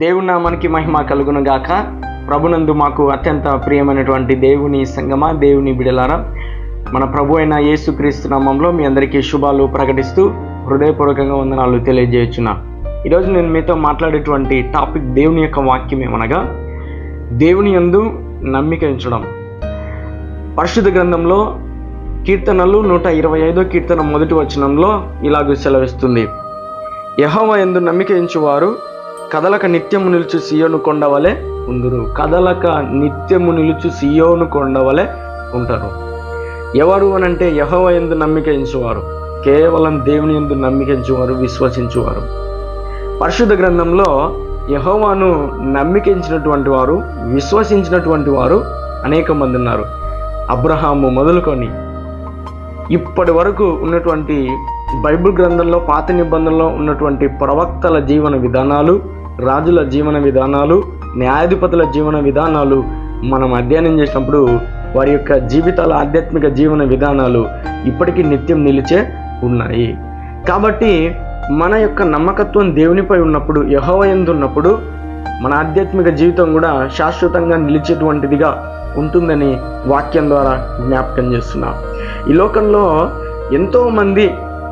దేవుని నామానికి మహిమ కలుగును గాక. ప్రభునందు మాకు అత్యంత ప్రియమైనటువంటి దేవుని సంగమా దేవుని బిడలారా మన ప్రభు అయిన యేసుక్రీస్తు నామంలో మీ అందరికీ శుభాలు ప్రకటిస్తూ హృదయపూర్వకంగా వందనాలు తెలియజేయచ్చున్నా ఈరోజు నేను మీతో మాట్లాడేటువంటి టాపిక్ దేవుని యొక్క వాక్యం ఏమనగా దేవుని యందు నమ్మిక ఉంచడం. పరిశుద్ధ గ్రంథంలో కీర్తనలు నూట ఇరవై ఐదో కీర్తన మొదటి వచనంలో ఇలాగ సెలవిస్తుంది. యహోవ ఎందు నమ్మిక ఎంచువారు కదలక నిత్యము నిలుచు సియోను కొండ వలె ఉందురు. కదలక నిత్యము నిలుచు సియోను కొండ వలె ఉంటారు. ఎవరు అనంటే యహోవ ఎందు నమ్మిక ఎంచువారు. కేవలం దేవుని ఎందు నమ్మిక ఉంచువారు విశ్వసించువారు. పరిశుద్ధ గ్రంథంలో యహోవాను నమ్మికించినటువంటి వారు విశ్వసించినటువంటి వారు అనేక మంది ఉన్నారు. అబ్రహాము మొదలుకొని ఇప్పటి వరకు ఉన్నటువంటి బైబిల్ గ్రంథంలో పాత నిబంధనలో ఉన్నటువంటి ప్రవక్తల జీవన విధానాలు రాజుల జీవన విధానాలు న్యాయాధిపతుల జీవన విధానాలు మనం అధ్యయనం చేసినప్పుడు వారి యొక్క జీవితాల ఆధ్యాత్మిక జీవన విధానాలు ఇప్పటికీ నిత్యం నిలిచే ఉన్నాయి. కాబట్టి మన యొక్క నమ్మకత్వం దేవునిపై ఉన్నప్పుడు యహోవయందున్నప్పుడు మన ఆధ్యాత్మిక జీవితం కూడా శాశ్వతంగా నిలిచేటువంటిదిగా ఉంటుందని వాక్యం ద్వారా జ్ఞాపకం చేస్తున్నాం. ఈ లోకంలో ఎంతోమంది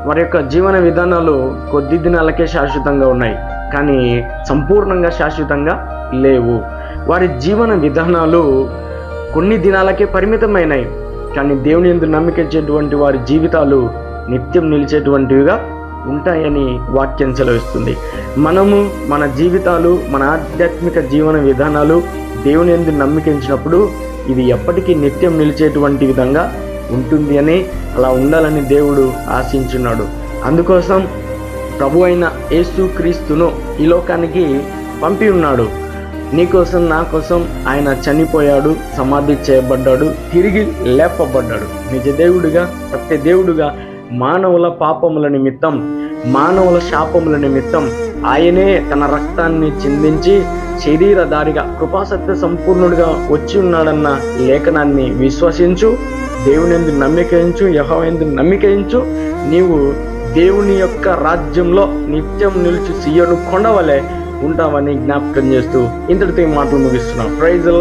వారి యొక్క జీవన విధానాలు కొద్ది దినాలకే శాశ్వతంగా ఉన్నాయి. కానీ సంపూర్ణంగా శాశ్వతంగా లేవు. వారి జీవన విధానాలు కొన్ని దినాలకే పరిమితమైనాయి. కానీ దేవుని ఎందు నమ్మికించేటువంటి వారి జీవితాలు నిత్యం నిలిచేటువంటివిగా ఉంటాయని వాక్యం సెలవిస్తుంది. మనము మన జీవితాలు మన ఆధ్యాత్మిక జీవన విధానాలు దేవుని ఎందు నమ్మికించినప్పుడు ఇది ఎప్పటికీ నిత్యం నిలిచేటువంటి విధంగా ఉంటుంది అని అలా ఉండాలని దేవుడు ఆశించున్నాడు. అందుకోసం ప్రభు అయిన యేసు క్రీస్తును ఈ లోకానికి పంపి ఉన్నాడు. నీకోసం నా కోసం ఆయన చనిపోయాడు సమాధి చేయబడ్డాడు తిరిగి లేపబడ్డాడు. నిజ దేవుడిగా సత్య దేవుడుగా మానవుల పాపముల నిమిత్తం మానవుల శాపముల నిమిత్తం ఆయనే తన రక్తాన్ని చిందించి శరీరధారిగా కృపాసత్య సంపూర్ణుడిగా వచ్చి ఉన్నాడన్న లేఖనాన్ని విశ్వసించు దేవుని ఎందు నమ్మికయించు యహోవైందు నమ్మికయించు నీవు దేవుని యొక్క రాజ్యంలో నిత్యం నిలిచి సీయను కొండవలే ఉంటావని జ్ఞాపకం చేస్తూ ఇంతటితో మాటలు ముగిస్తున్నాం. ప్రైజ్